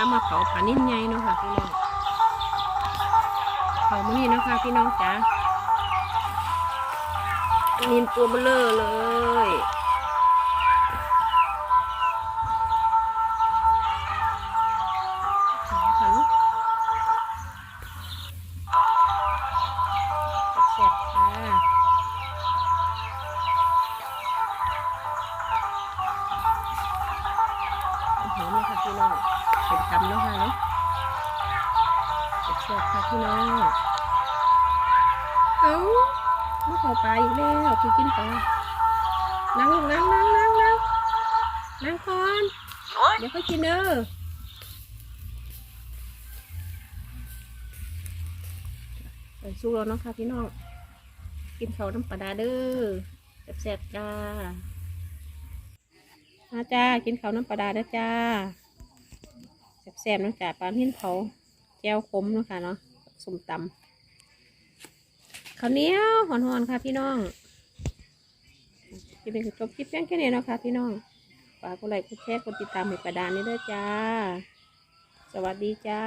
ามาเผาปลานิ่นใหญ่เนาะค่ะพี่น้องเผามื้อนี้เนาะค่ะพี่น้องจ๋านินตัวเบลอเลยค่ะลูกแซ่ บๆค่ะโอ้โหนี่ค่ะพี่น้องเป็นตำเนาะค่ะเนาะแซ่บๆค่ะพี่น้องเอาลูกเขาไปอีกแล้วพี่กินไปนั่งลงนั่งนั่งนั่งนั่งนั่งก่อนเดี๋ยวค่อยกินเด้อไปสู้แล้วเนาะค่ะพี่น้องกินเขาวน้ำปลาดาเด้อแซ่บๆจ้ามาจ้า กินเขาวน้ำปลาดาเด้อจ้า แซ่บๆเนะจ้าปลาหินเผาแก้วขมนะคะเนาะสมตำข้าวเหนียวหอนๆค่ะพี่น้องคลิปนี้ก็จบคลิปเพียงแค่นี้นะคะพี่น้องฝากกดไลค์กดแชร์กดติดตามให้ประดานนี้ด้วยจ้า สวัสดีจ้า